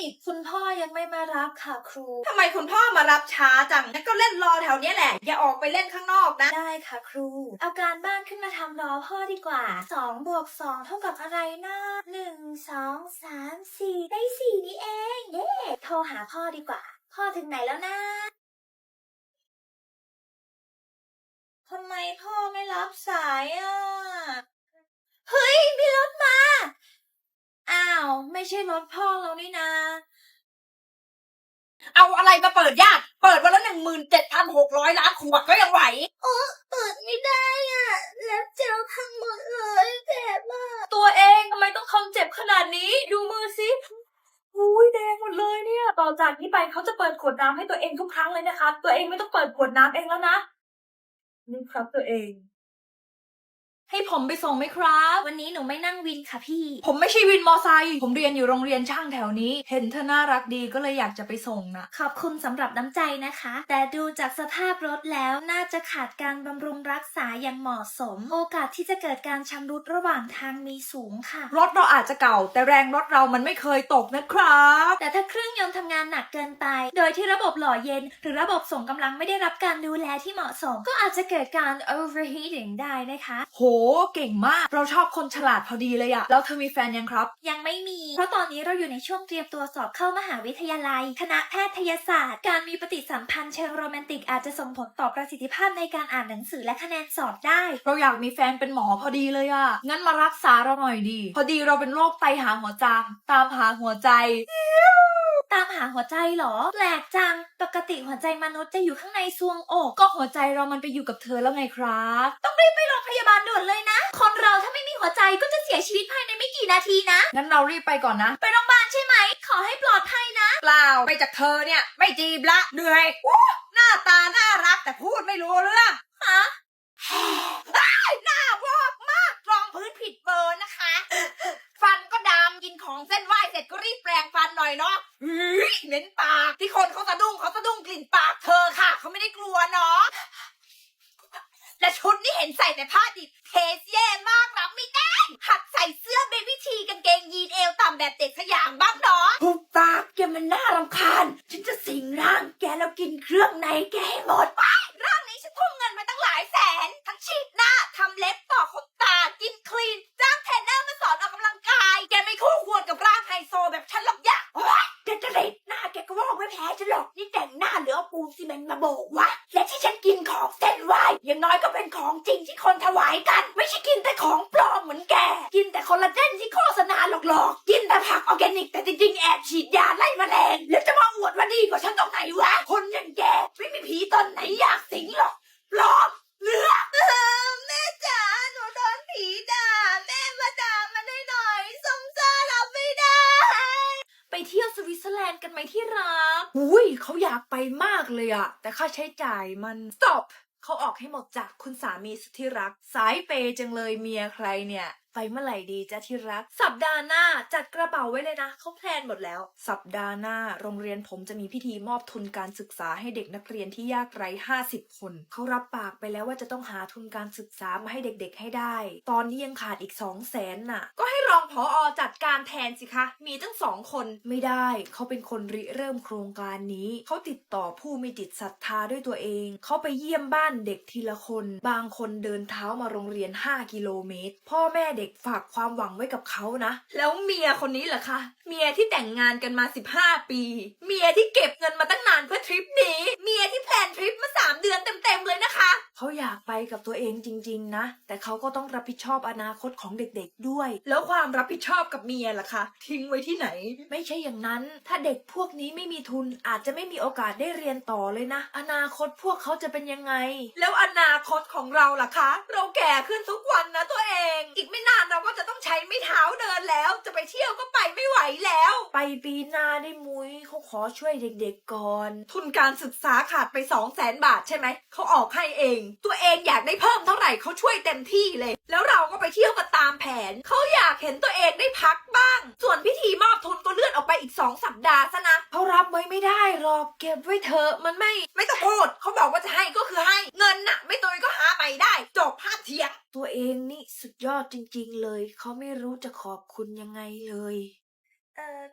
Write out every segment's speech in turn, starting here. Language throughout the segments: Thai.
อีก คุณพ่อยังไม่มารับค่ะครู ทำไมคุณพ่อมารับช้าจังงั้นก็เล่นรอแถวเนี้ยแหละ อย่าออกไปเล่นข้างนอกนะ ได้ค่ะครู เอาการบ้านขึ้นมาทำรอพ่อดีกว่าสองบวกสองเท่ากับอะไรนะหนึ่งสองสามสี่ได้สี่นี่เอง เย้ โทรหาพ่อดีกว่า พ่อถึงไหนแล้วนะทำไมพ่อไม่รับสายอะ เฮ้ย มีรถมาอ้าว ไม่ใช่รถพ่อเรานี่นา เอาอะไรมาเปิดยาก เปิดวันละหนึ่งหมื่นเจ็ดพันหกร้อยล้านขวดก็ยังไหวเปิดไม่ได้อะ แล้วเจลพังหมดเลยเจ็บอะตัวเองทำไมต้องทำเจ็บขนาดนี้ ดูมือสิอุ้ยแดงหมดเลยเนี่ย ต่อจากนี้ไปเขาจะเปิดขวดน้ำให้ตัวเองทุกครั้งเลยนะคะ ตัวเองไม่ต้องเปิดขวดน้ำเองแล้วนะ นี่ครับตัวเอง ให้ผมไปส่งไหมครับ วันนี้หนูไม่นั่งวินค่ะพี่ ผมไม่ใช่วินมอไซค์ผมเรียนอยู่โรงเรียนช่างแถวนี้ เห็นเธอน่ารักดีก็เลยอยากจะไปส่งนะขอบคุณสำหรับน้ำใจนะคะ แต่ดูจากสภาพรถแล้วน่าจะขาดการบำรุงรักษาอย่างเหมาะสม โอกาสที่จะเกิดการชำรุดระหว่างทางมีสูงค่ะ รถเราอาจจะเก่า แต่แรงรถเรามันไม่เคยตกนะครับ แต่ถ้าเครื่องยนต์ทำงานหนักเกินไป โดยที่ระบบหล่อเย็น หรือระบบส่งกำลังไม่ได้รับการดูแลที่เหมาะสม ก็อาจจะเกิดการ overheating ได้นะคะโหเก่งมาก เราชอบคนฉลาดพอดีเลยอะแล้วเธอมีแฟนยังครับ ยังไม่มี เพราะตอนนี้เราอยู่ในช่วงเตรียมตัวสอบเข้ามหาวิทยาลัย คณะแพทยศาสตร์ การมีปฏิสัมพันธ์เชิงโรแมนติกอาจจะส่งผลต่อประสิทธิภาพในการอ่านหนังสือและคะแนนสอบได้ เราอยากมีแฟนเป็นหมอพอดีเลยอะงั้นมารักษาเราหน่อยดี พอดีเราเป็นโรคไตหาหัวจามตามหาหัวใจตามหาหัวใจเหรอ แปลกจัง ปกติหัวใจมนุษย์จะอยู่ข้างในซวงอก ก็หัวใจเรามันไปอยู่กับเธอแล้วไงครับ ต้องรีบไปโรงพยา บาลด่วนเลยนะ คนเราถ้าไม่มีหัวใจก็จะเสียชีวิตภายในไม่กี่นาทีนะ งั้นเรารีบไปก่อนนะ ไปโรงพยาบาลใช่ไหม ขอให้ปลอดภัยนะ เปล่าไปจากเธอเนี่ยไม่จีบละเหนื่อยโอ้หน้าตาน่ารักแต่พูดไม่รู้เรื่องฮะได้หน้าวอกมากรองพื้นผิดเบอร์นะคะ ฟันก็ดำกินของเส้นไหวเสร็จก็รีบแปรงฟันหน่อยเนาะอื้อเหม็นปากที่คนเขาสะดุ้ง กแล้วกินเครื่องในแกให้หมดร่างนี้ฉันทุ่มเงินมาตั้งหลายแสน ทั้งฉีดหน้าทำเล็บต่อขนตา กินคลีน จ้างเทรนเนอร์มาสอนออกกำลังกาย แกไม่คู่ควรกับร่างไฮโซแบบฉันหรอกยะโอ๊ยแกจะเด็ดหน้าแกก็วอกไม่แพ้ฉันหรอก นี่แต่งหน้าเหลือเอาปูนซีเมนต์มาโบกวะ และที่ฉันกินของเส้นไหวอย่างน้อยก็เป็นของจริงที่คนถวายกัน ไม่ใช่กินแต่ของปลอมเหมือนแกินแต่คอลลาเจนที่โฆษณาหลอกๆ กินแต่ผักออร์แกนิก แต่จริงๆ แอบฉีดยาไล่แมลง แล้วจะมาอวดว่าดีกว่าฉันตรงไหนวะ คนอย่างแก ไม่มีผีตนไหนอยากสิงหรอกปลอมเลือกแม่จ๋าหนูโดนผีด่า แม่มาด่ามันได้หน่อยสงสารเราไม่ได้ ไปเที่ยวสวิตเซอร์แลนด์กันไหมที่รักอุ้ยเขาอยากไปมากเลยอะแต่ค่าใช้จ่ายมัน stop เขาออกให้หมดจากคุณสามีสุดที่รัก สายเปย์จังเลยเมียใครเนี่ยไปเมื่อไหร่ดีจ้ะที่รัก สัปดาห์หน้าจัดกระเป๋าไว้เลยนะเขาแพลนหมดแล้ว สัปดาห์หน้า โรงเรียนผมจะมีพิธีมอบทุนการศึกษาให้เด็กนักเรียนที่ยากไร้ 50 คน เขารับปากไปแล้วว่าจะต้องหาทุนการศึกษามาให้เด็กๆให้ได้ ตอนนี้ยังขาดอีก 2 0 0แสนน่ะ ก็ให้รองผออจัดการแทนสิคะ มีตั้งสองคนไม่ได้ เขาเป็นคนริเริ่มโครงการนี้ เขาติดต่อผู้มีจิตศรัทธาด้วยตัวเอง เขาไปเยี่ยมบ้านเด็กทีละคน บางคนเดินเท้ามาโรงเรียน 5 กิโลเมตร พ่อแม่เด็กฝากความหวังไว้กับเขานะ แล้วเมียคนนี้เหรอคะเมียที่แต่งงานกันมา 15 ปี เมียที่เก็บเงินมาตั้งนานเพื่อทริปนี้ เมียที่แพลนทริปมา 3 เดือนเต็มๆเลยนะคะ เขาอยากไปกับตัวเองจริง ๆ นะ แต่เขาก็ต้องรับผิดชอบอนาคตของเด็กๆด้วย แล้วความรับผิดชอบกับเมียล่ะคะทิ้งไว้ที่ไหน ไม่ใช่อย่างนั้น ถ้าเด็กพวกนี้ไม่มีทุนอาจจะไม่มีโอกาสได้เรียนต่อเลยนะ อนาคตพวกเขาจะเป็นยังไง แล้วอนาคตของเราล่ะคะ เราแก่ขึ้นทุกวันนะตัวเอง อีกไม่นานเราก็จะต้องใช้ไม้เท้าเดินแล้ว จะไปเที่ยวก็ไปไม่ไหวแล้ว ไปปีหน้าได้มุ้ยเขาขอช่วยเด็กๆก่อน ทุนการศึกษาขาดไปสองแสนบาทใช่ไหม เขาออกให้เอง ตัวเองอยากได้เพิ่มเท่าไหร่เขาช่วยเต็มที่เลย แล้วเราก็ไปเที่ยวกันตามแผน เขาอยากเห็นตัวเองได้พักบ้าง ส่วนพิธีมอบทุนก็เลื่อนออกไปอีกสองสัปดาห์ซะนะเขารับไว้ไม่ได้หรอกเก็บไว้เถอะมันไม่ ไม่ต้องพูดเขาบอกว่าจะให้ก็คือให้เงินน่ะ ไม่ตุยก็หาใหม่ได้ จบภาพเทียง ตัวเองนี่สุดยอดจริง ๆ เลย เขาไม่รู้จะขอบคุณยังไงเลย เออ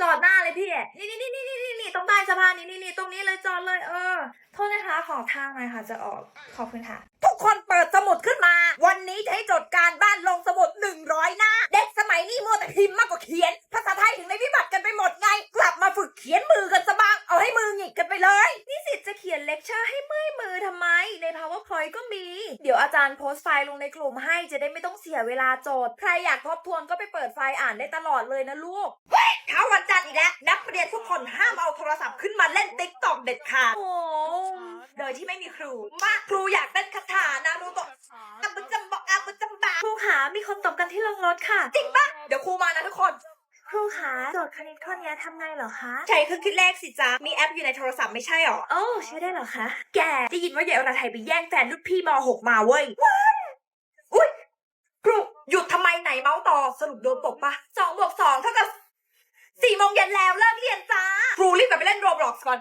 จอดหน้าเลยพี่ นี่นี่นี่นี่นี่นี่ตรงใต้สะพานนี่นี่นี่ตรงนี้เลยจอดเลย เออ โทษนะคะขอทางหน่อยค่ะ จะออก ขอบคุณค่ะ ทุกคนเปิดสมุดขึ้นมา วันนี้จะให้จดการบ้านลงสมุดหนึ่งร้อยหน้า เด็กสมัยนี้มัวแต่พิมพ์มากกว่าเขียน ภาษาไทยถึงไในพิบัติกันไปหมดไง กลับมาฝึกเขียนมือกันส เขียนเลคเชอร์ให้เมื่อยมือทำไม ใน PowerPoint ก็มี เดี๋ยวอาจารย์โพสต์ไฟล์ลงในกลุ่มให้จะได้ไม่ต้องเสียเวลาโจทย์ ใครอยากทบทวนก็ไปเปิดไฟล์อ่านได้ตลอดเลยนะลูกเช้าวันจันทร์อีกแล้ว นักเรียนทุกคนห้ามเอาโทรศัพท์ขึ้นมาเล่นติ๊กตอกเด็ดขาด โอ้โดยที่ไม่มีครู มาครูอยากเต้นคาถานารูโตะอับจัมบะอับจัมบะครูขามีคนตบกันที่ลงรถค่ะ จริงปะเดี๋ยวครูมานะทุกคน ครูขาโจทย์คณิตข้อนี้ทำไงเหรอคะ ใช้เครื่องคิดเลขสิจ๊ะ มีแอปอยู่ในโทรศัพท์ไม่ใช่หรอ โอ้ใช้ได้เหรอคะ แกได้ยินว่าเยายอรไทยไปแย่งแฟนรุ่นพี่ม .6 มาเว้ยว้ายอุ้ยครูหยุดทำไมไหนเมาส์ต่อสรุปโดนตกปะสองบวกสองเท่ากับสี่โมงเย็นแล้วเลิกเรียนจ้า ครูรีบกลับไปเล่นโรบล็อกก่อน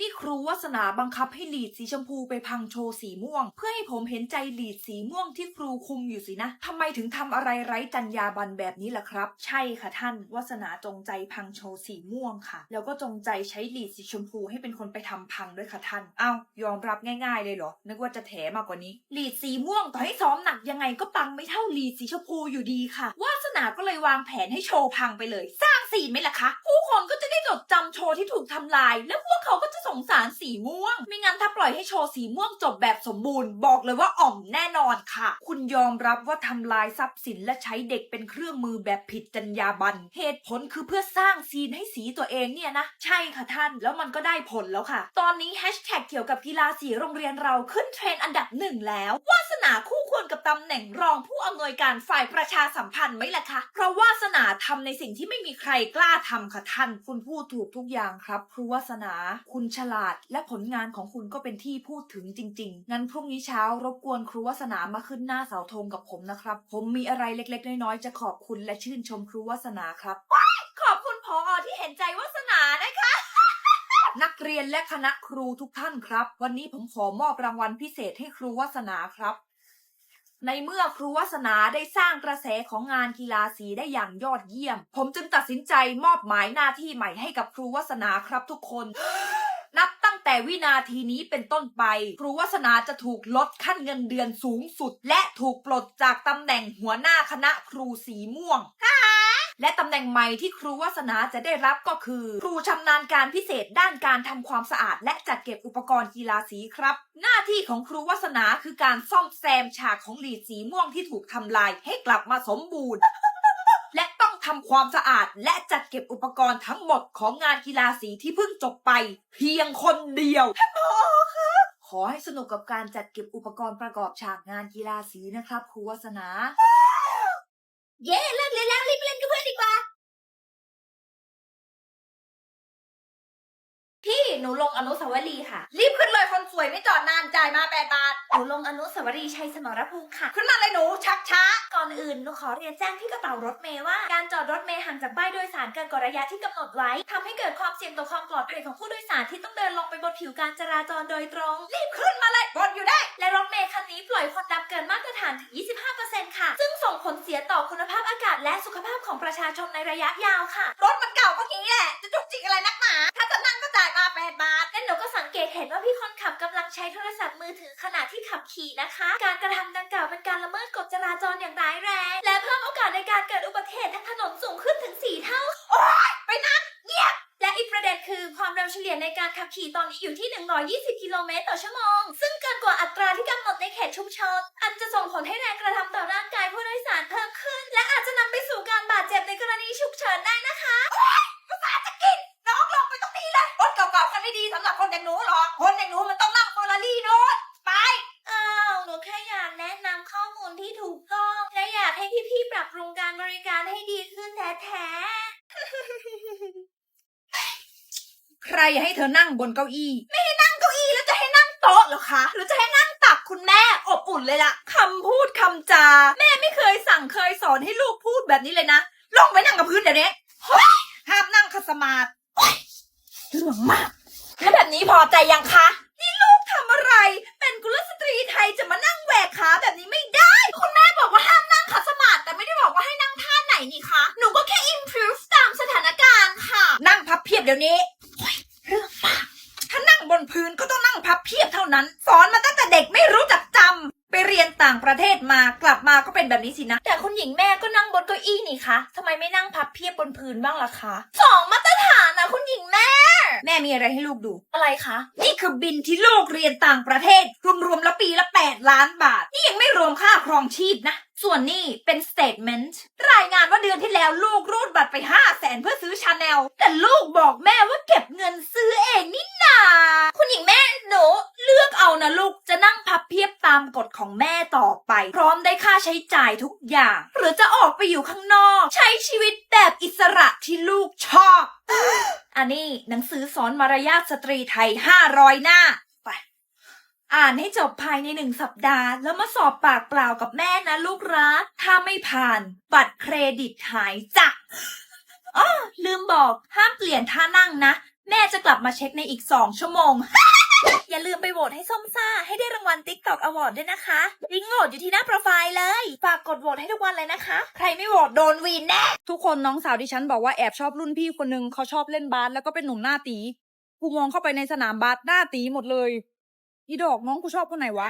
นี่ครูวาสนาบังคับให้หลีดสีชมพูไปพังโชว์สีม่วง เพื่อให้ผมเห็นใจหลีดสีม่วงที่ครูคุมอยู่สินะทำไมถึงทำอะไรไร้จรรยาบรรณแบบนี้ล่ะครับ ใช่ค่ะท่านวาสนาจงใจพังโชว์สีม่วงค่ะ แล้วก็จงใจใช้หลีดสีชมพูให้เป็นคนไปทำพังด้วยค่ะท่านเอ้ายอมรับง่ายๆเลยเหรอนึกว่าจะแถมากกว่านี้หลีดสีม่วงต่อให้ซ้อมหนักยังไงก็ปังไม่เท่าหลีดสีชมพูอยู่ดีค่ะวาสนาก็เลยวางแผนให้โชว์พังไปเลย สร้างสีนไหมล่ะคะผู้คนก็จะได้จดจำโชว์ที่ถูกทำลาย แล้วพวกเขาก็จะสงสารสีม่วง ไม่งั้นถ้าปล่อยให้โชว์สีม่วงจบแบบสมบูรณ์บอกเลยว่าอ่อมแน่นอนค่ะ คุณยอมรับว่าทำลายทรัพย์สินและใช้เด็กเป็นเครื่องมือแบบผิดจรรยาบรรณเหตุผลคือเพื่อสร้างซีนให้สีตัวเองเนี่ยนะ ใช่ค่ะท่านแล้วมันก็ได้ผลแล้วค่ะ ตอนนี้แฮชแท็กเกี่ยวกับกีฬาสีโรงเรียนเราขึ้นเทรนด์อันดับหนึ่งแล้ววา นาคู่ควรกับตำแหน่งรองผู้อำนวยการฝ่ายประชาสัมพันธ์ไหมล่ะคะ เพราะวาสนาทำในสิ่งที่ไม่มีใครกล้าทำค่ะท่าน คุณพูดถูกทุกอย่างครับครูวาสนา คุณฉลาด และผลงานของคุณก็เป็นที่พูดถึงจริง ๆ งั้นพรุ่งนี้เช้ารบกวนครูวาสนามาขึ้นหน้าเสาธงกับผมนะครับ ผมมีอะไรเล็ก ๆ น้อยๆจะขอบคุณและชื่นชมครูวาสนาครับขอบคุณพออที่เห็นใจวาสนานะคะนักเรียนและคณะครูทุกท่านครับ วันนี้ผมขอมอบรางวัลพิเศษให้ครูวาสนาครับ ในเมื่อครูวัสนาได้สร้างกระแสของงานกีฬาสีได้อย่างยอดเยี่ยม ผมจึงตัดสินใจมอบหมายหน้าที่ใหม่ให้กับครูวัสนาครับทุกคน นับตั้งแต่วินาทีนี้เป็นต้นไป ครูวัสนาจะถูกลดขั้นเงินเดือนสูงสุด และถูกปลดจากตำแหน่งหัวหน้าคณะครูสีม่วง และตำแหน่งใหม่ที่ครูวาสนาจะได้รับก็คือ ครูชำนาญการพิเศษด้านการทำความสะอาด และจัดเก็บอุปกรณ์กีฬาสีครับ หน้าที่ของครูวาสนาคือการซ่อมแซมฉากของหลีดสีม่วงที่ถูกทำลายให้กลับมาสมบูรณ์และต้องทำความสะอาดและจัดเก็บอุปกรณ์ทั้งหมดของงานกีฬาสีที่เพิ่งจบไป เพียงคนเดียวขอให้สนุกกับการจัดเก็บอุปกรณ์ประกอบฉากงานกีฬาสีนะครับครูวาสนา เย้เลิกเรีย หนูลงอนุสาวรีย์ค่ะ รีบขึ้นเลยคนสวยไม่จอดนานจ่ายมาแปดบาท หนูลงอนุสาวรีย์ชัยสมรภูมิค่ะ ขึ้นมาเลยหนูชักช้า ก่อนอื่นหนูขอเรียนแจ้งที่กระเป๋ารถเมย์ว่า การจอดรถเมย์ห่างจากป้ายโดยสารเกินกว่าระยะที่กำหนดไว้ทำให้เกิดความเสี่ยงต่อความปลอดภัยของผู้โดยสารที่ต้องเดินลงไปบนผิวการจราจรโดยตรง รีบขึ้นมาเลยบนอยู่ได้ และรถเมย์คันนี้ปล่อยควันดำเกินมาตรฐานถึง 25%ค่ะ ซึ่งส่งผลเสียต่อคุณภาพอากาศและสุขภาพของประชาชนในระยะยาวค่ะ รถมันเก่าก็งี้แหละจะจุกจิกอะไรนักหนา ถ้าจะนั่งก็จ่ายมาแปบาทและหนูก็สังเกตเห็นว่าพี่คนขับกำลังใช้โทรศัพท์มือถือขณะที่ขับขี่นะคะ การกระทำดังกล่าวเป็นการละเมิดกฎจราจรอย่างร้ายแรง และเพิ่มโอกาสในการเกิดอุบัติเหตุทางถนนสูงขึ้นถึง 4 เท่า โอ๊ย ไปนั่งเงียบและอีกประเด็นคือความเร็วเฉลี่ยในการขับขี่ตอนนี้อยู่ที่ 120 กิโลเมตรต่อชั่วโมง ซึ่งเกินกว่าอัตราที่กำหนดในเขตชุมชน อันจะส่งผลให้แรงกระทำต่อร่างกายผู้โดยสารเพิ่มขึ้น และอาจจะนำไปสู่การบาดเจ็บในกรณีฉุกเฉินได้นะคะ ภาษาจะกิน น้องลงไปตรงนี้เลย รถเก่าๆคันไม่ดีสำหรับคนอย่างหนูหรอก คนอย่างหนูมันต้องนั่งเฟอร์รารี่โน้ตไป อ้าว หนูแค่อยากแนะนำข้อมูลที่ถูกต้อง และอยากให้พี่ๆ ปรับปรุงการบริการให้ดีขึ้นแท้ๆ ใครให้เธอนั่งบนเก้าอี้ ไม่ให้นั่งเก้าอี้แล้วจะให้นั่งโต๊ะเหรอคะหรือจะให้นั่งตักคุณแม่อบอุ่นเลยล่ะคำพูดคำจา แม่ไม่เคยสั่งเคยสอนให้ลูกพูดแบบนี้เลยนะลงไปนั่งกับพื้นเดี๋ยวนี้เฮ้ยห้ามนั่งคัสมาธิโอ๊ยเรื่องมาก แล้วแบบนี้พอใจยังคะนี่ลูกทำอะไร เป็นกุลสตรีไทยจะมานั่งแหวกขาแบบนี้ไม่ได้ คุณแม่บอกว่าห้ามนั่งคัสมาธิแต่ไม่ได้บอกว่าให้นั่งท่าไหนนี่คะหนูก็แค่ improve ตามสถานเดี๋ยวนี้โอ๊ยเเป็นแบบนี้สินะ แต่คุณหญิงแม่ก็นั่งบนเก้าอี้นี่คะทำไมไม่นั่งพับเพียบบนพื้นบ้างล่ะคะสองมาตรฐานนะคุณหญิงแม่ แม่มีอะไรให้ลูกดู อะไรคะ นี่คือบินที่ลูกเรียนต่างประเทศ รวมๆแล้วปีละ 8 ล้านบาท นี่ยังไม่รวมค่าครองชีพนะ ส่วนนี่เป็นสเต t เมนต์รายงานว่าเดือนที่แล้วลูกรูดบัตรไป5 0 0แสนเพื่อซื้อชาแนล แต่ลูกบอกแม่ว่าเก็บเงินซื้อเองนี่นาคุณหญิงแม่หนูเลือกเอานะลูกจะนั่งพับเพียบตามกฎของแม่ต่อไป พร้อมได้ค่าใช้จ่ายทุกอย่าง หรือจะออกไปอยู่ข้างนอก ใช้ชีวิตแบบอิสระที่ลูกชอบ อันนี้หนังสือสอนมารยาทสตรีไทย 500 หน้า อ่านให้จบภายในหนึ่งสัปดาห์ แล้วมาสอบปากเปล่ากับแม่นะลูกรัก ถ้าไม่ผ่าน บัตรเครดิตหายจ้ะอ้อลืมบอกห้ามเปลี่ยนท่านั่งนะ แม่จะกลับมาเช็คในอีกสองชั่วโมง อย่าลืมไปโหวตให้ส้มซ่า ให้ได้รางวัล TikTok Award ด้วยนะคะลิงก์โหวตอยู่ที่หน้าโปรไฟล์เลย ฝากกดโหวตให้ทุกวันเลยนะคะ ใครไม่โหวตโดนวีนแน่ ทุกคนน้องสาวดิฉันบอกว่าแอบชอบรุ่นพี่คนหนึ่งเขาชอบเล่นบาสแล้วก็เป็นหนุ่มหน้าตี กูมองเข้าไปในสนามบาสหน้าตีหมดเลย อีดอกน้องกูชอบคนไหนวะ